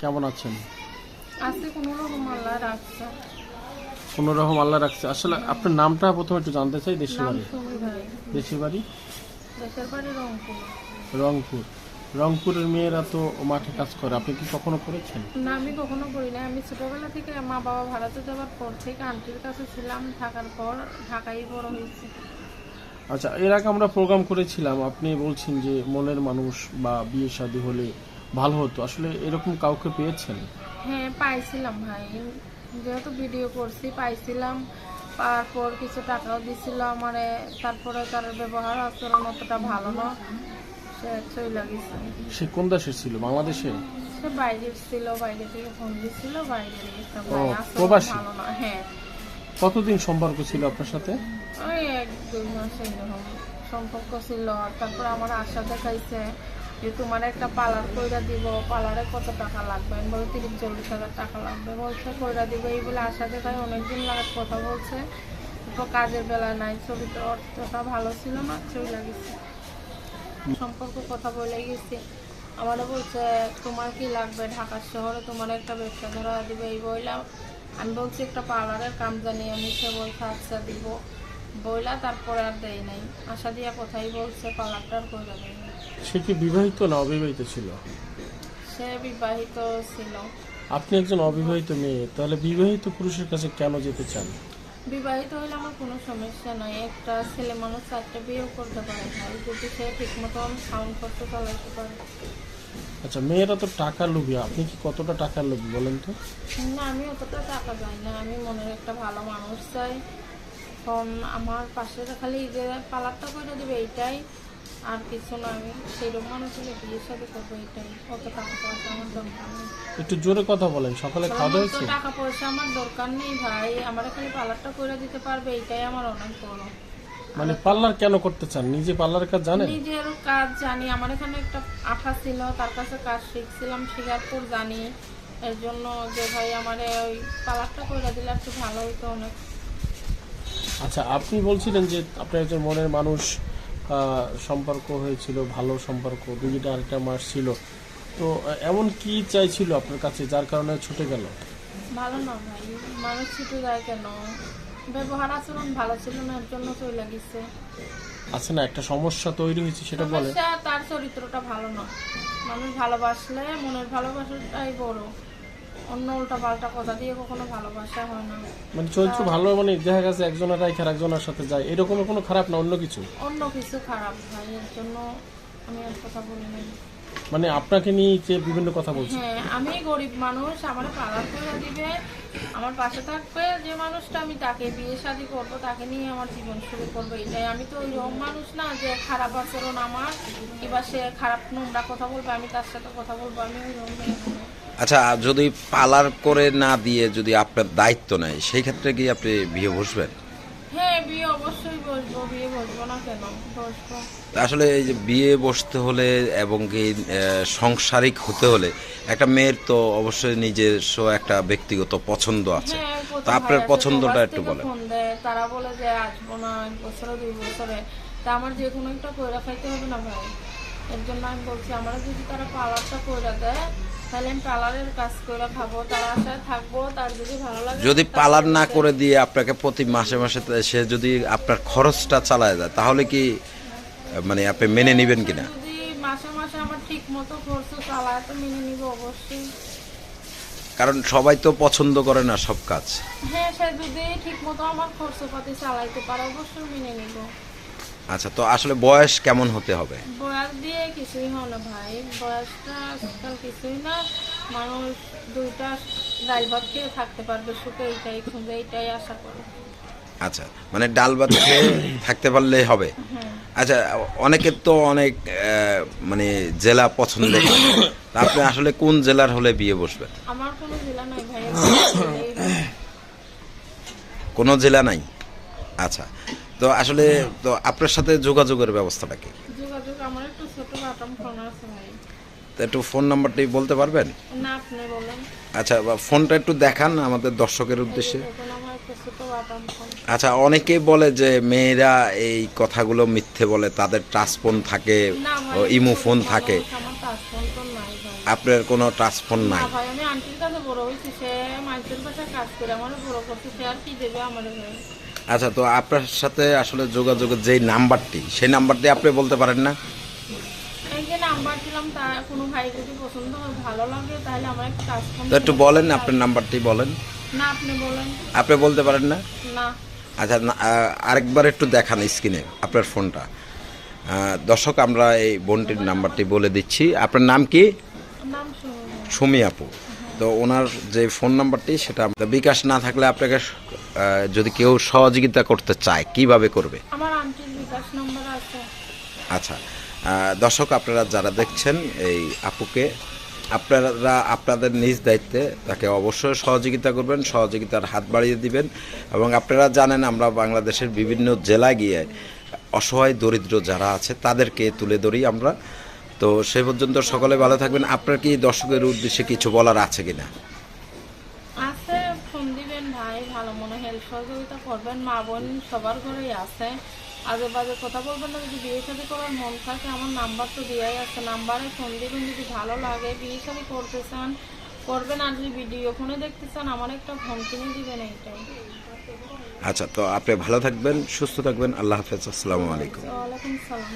কেমন আছেন? আজকে কোনো রকম আল্লাহ রাখছে। কোনো রকম আল্লাহ রাখছে। আসলে আপনার নামটা প্রথমে একটু জানতে চাই দেশের বাড়ি? দেশের বাড়ি? দেশের বাড়ি রংপুর। রংপুর। রংপুরের মেয়েরা তো মাঠে কাজ করে। আপনি কি কখনো করেছেন? না আমি কখনো করি না আমি ছোটবেলা থেকে মা বাবা ভাড়াতে যাওয়ার পর থেকে আন্টির কাছে ছিলাম। থাকার পর ঢাকায় বড় হয়েছে। আচ্ছা এর আগে আমরা প্রোগ্রাম করেছিলাম। আপনি বলছেন যে মনের মানুষ বা বিয়ে শাদী হলে ভালো হতো। আসলে এরকম কাউকে পেয়েছেন? হ্যাঁ পাইছিলাম ভাই। যেহেতু ভিডিও করছি পাইছিলাম। পাওয়ার পর কিছু টাকাও দিছিল আমারে তারপরে তার ব্যবহার আচরণ অতটা ভালো না। সে চলে গেছে। সে কোন দেশের ছিল? বাংলাদেশে? সে বাইরে ছিল বাইরে থেকে ফোন দিছিল বাইরে ভাই প্রবাসী? ভালো না হ্যাঁ। কতদিন সম্পর্ক ছিল আপনার সাথে? ওই এক দুই মাস সম্পর্ক ছিল। তারপর আমার আশা দেখাইছে যে তোমার একটা পার্লার কইরা দিব পার্লারে কত টাকা লাগবে? আমি বলি তিরিশ চল্লিশ হাজার টাকা লাগবে। বলছে, কইরা দিব। এই বলে আশা দেখায় অনেকদিন লাগার কথা বলছে। তো কাজের বেলা নাই চরিত্র অর্থটা ভালো ছিল না চলে গেছে। সম্পর্ক কথা বলে গেছি। আমারও বলছে, তোমার কি লাগবে ঢাকা শহরে? তোমার একটা ব্যবসা ধরা দিবে। এই বইলাম আমি বলছি, একটা পার্লারের কাম জানি আমি, সে বলছে আচ্ছা দিব। বইলা তারপরে আর দেয় নাই। আশা দিয়া কোথায় বলছে পার্লারটার করে দেয়। সে কি বিবাহিত না অবিবাহিত ছিল? সে বিবাহিত ছিল। আপনি একজন অবিবাহিত মেয়ে তাহলে বিবাহিত পুরুষের কাছে কেন যেতে চান? বিবাহিত হলে আমার কোনো সমস্যা নাই। একটা ছেলে মানুষ চারটে বিয়েও করতে পারে ভাই যদি সে ঠিক মতন সাউন্ড করতে চালাইতে পারে। আচ্ছা মেয়েরা তো টাকা লোভী। আপনি কি কতটা টাকার লোভী বলেন তো? না আমি অতটা টাকা চাই না। আমি মনের একটা ভালো মানুষ চাই। আমার পাশে খালি যে পালারটা করে দেবে এইটাই আর কিছু না আমি সেইরকম মানুষ হলে বিয়ের সাথে করব এইটাই অত টাকা পয়সা আমার দরকার নেই। একটু জোরে কথা বলেন সকালে খাওয়া দাওয়া হয়েছে? টাকা পয়সা আমার দরকার নেই ভাই আমার খালি পার্লারটা করে দিতে পারবে এইটাই আমার অনেক বড়। মানে পার্লার কেন করতে চান? নিজে পার্লারের কাজ জানেন? নিজের কাজ জানি আমার এখানে একটা আঠা ছিল তার কাছে কাজ শিখছিলাম শিকারপুর জানি। এর জন্য যে ভাই আমার ওই পার্লারটা করে দিলে একটু ভালো হইতো অনেক। আচ্ছা আপনি বলছিলেন যে আপনার একজন মনের মানুষ সম্পর্ক হয়েছিল ভালো সম্পর্ক দুইটা আরেকটা মাস ছিল। তো এমন কি চাইছিল আপনার কাছে যার কারণে ছুটে গেল? ভালো না ভাই মানুষ ছুটে যায় কেন? ব্যবহার আচরণ ভালো ছিল না এর জন্য চলে গেছে। আছে না একটা সমস্যা তৈরি হয়েছে সেটা বলে তার চরিত্রটা ভালো না। মানুষ ভালোবাসলে মনের ভালোবাসাটাই বড়। অন্য উল্টা পাল্টা কথা দিয়ে কখনো ভালোবাসা হয় না। মানে ভালো মানে দেখা গেছে একজনের রাইখার একজনের সাথে যায়। এরকম কোনো খারাপ না অন্য কিছু? অন্য কিছু খারাপ ভাই এর জন্য আমি আর কথা বলি নাই। মানে আপনাকে নিয়ে যে বিভিন্ন কথা বলছে। হ্যাঁ আমি গরিব মানুষ আমার পাড়ার করে দিবে আমার পাশে থাকবে যে মানুষটা আমি তাকে বিয়ে শাদি করব তাকে নিয়ে আমার জীবন শুরু করব এটাই। আমি তো ওই রকম মানুষ না যে খারাপ আচরণ আমার কিংবা সে খারাপ নোংরা কথা বলবে আমি তার সাথে কথা বলব আমি ওই রকম আচ্ছা যদি পালার করে না দিয়ে যদি আপনার দায়িত্ব নেয় সেই ক্ষেত্রে কি আপনি বিয়ে বসবেন? হ্যাঁ বিয়ে অবশ্যই বসবো বিয়ে বসবো না কেন? বসবো। আসলে এই যে বিয়ে বসতে হলে এবং কি সাংসারিক হতে হলে একটা মেয়ের তো অবশ্যই নিজস্ব একটা ব্যক্তিগত পছন্দ আছে। হ্যাঁ, তো আপনার পছন্দটা একটু বলেন। তারা বলে যে আসব না এক বছরে দুই বছরে। তা আমার যে কোনো একটা কইরা খাইতে হবে না ভাই। এর জন্য আমি বলছি আমরা যদি তারা পার্লারটা কইরা দেয় যদি পালার না করে দিয়ে আপনাকে প্রতি মাসে মাসে সে যদি আপনার খরচটা চালায় যায় তাহলে কি মানে আপনি মেনে নেবেন কিনা? কারণ সবাই তো পছন্দ করে না সব কাজ। হ্যাঁ যদি ঠিক মতো আমার খরচপাতি চালাইতে পারে অবশ্যই মেনে নিব। আচ্ছা তো আসলে বয়স কেমন হতে হবে? বয়স দিয়ে কিছুই হয় না ভাই। বয়সটা আজকাল কিছুই না। মানুষ দুইটা ডাল ভাত খেয়ে থাকতে পারবে সুখে এইটাই খুঁজে এইটাই আশা করে। আচ্ছা মানে ডাল ভাত খেয়ে থাকতে পারলেই হবে। হ্যাঁ। আচ্ছা অনেকের তো অনেক মানে জেলা পছন্দ করে। আপনি আসলে কোন জেলার হলে বিয়ে বসবেন? আমার কোনো জেলা নাই ভাই। কোনো জেলা নাই? আচ্ছা তো আসলে তো আপনার সাথে যোগাযোগের ব্যবস্থাটা কি? যোগাযোগ আমার একটু ছোট বাটাম ফোন আছে ভাই। তো একটু ফোন নাম্বারটি বলতে পারবেন? না আপনি বলেন। আচ্ছা ফোনটা একটু দেখান আমাদের দর্শকের উদ্দেশ্যে। আচ্ছা অনেকেই বলে যে মেয়েরা এই কথাগুলো মিথ্যে বলে তাদের টাচ ফোন থাকে। ইমো ফোন থাকে আপনার কোনো টাচ ফোন নাই। ভাই আমি আন্টির কাছে বড় হয়েছি সে মানুষের বাসায় কাজ করে আমার বড় করছে সে আর কি দেবে আমার আচ্ছা তো আপনার সাথে আসলে যোগাযোগের যেই নাম্বারটি সেই নাম্বারটি আপনি বলতে পারেন না? একটা বলেন আপনার নাম্বারটি বলেন। আপনি বলতে পারেন না? আচ্ছা আরেকবার একটু দেখান স্ক্রিনে আপনার ফোনটা দর্শক আমরা এই বোনটির নাম্বারটি বলে দিচ্ছি। আপনার নাম কি? সুমি আপু তো ওনার যে ফোন নাম্বারটি সেটা বিকাশ না থাকলে আপনাকে যদি কেউ সহযোগিতা করতে চায় কীভাবে করবে? আমার আন্টির বিকাশ নম্বর আছে। আচ্ছা দর্শক আপনারা যারা দেখছেন এই আপুকে আপনারা আপনাদের নিজ দায়িত্বে তাকে অবশ্যই সহযোগিতা করবেন সহযোগিতার হাত বাড়িয়ে দিবেন এবং আপনারা জানেন আমরা বাংলাদেশের বিভিন্ন জেলায় গিয়ে অসহায় দরিদ্র যারা আছে তাদেরকে তুলে ধরি আমরা। তো সে পর্যন্ত সকলে ভালো থাকবেন। আপনার কি দর্শকের উদ্দেশ্যে কিছু বলার আছে কিনা? আছে ফোন দিবেন ভাই ভালো মনে হেল্প সহযোগিতা করবেন। মা বোন সবার ঘরেই আছে। আজে বাজে কথা বলবেন না যদি বিয়ে শাদী করার মন থাকে আমার নাম্বার তো দেওয়াই আছে। নাম্বারে ফোন দিবেন যদি ভালো লাগে। বিয়ে শাদী করতে চান করবেন। আর যদি ভিডিও ফোনে দেখতে চান আমার একটা ফোন কিনে দিবেন এইটাই। আচ্ছা তো আপনি ভালো থাকবেন সুস্থ থাকবেন। আল্লাহ হাফেজ। আসসালামু আলাইকুম। ওয়ালাইকুম সালাম।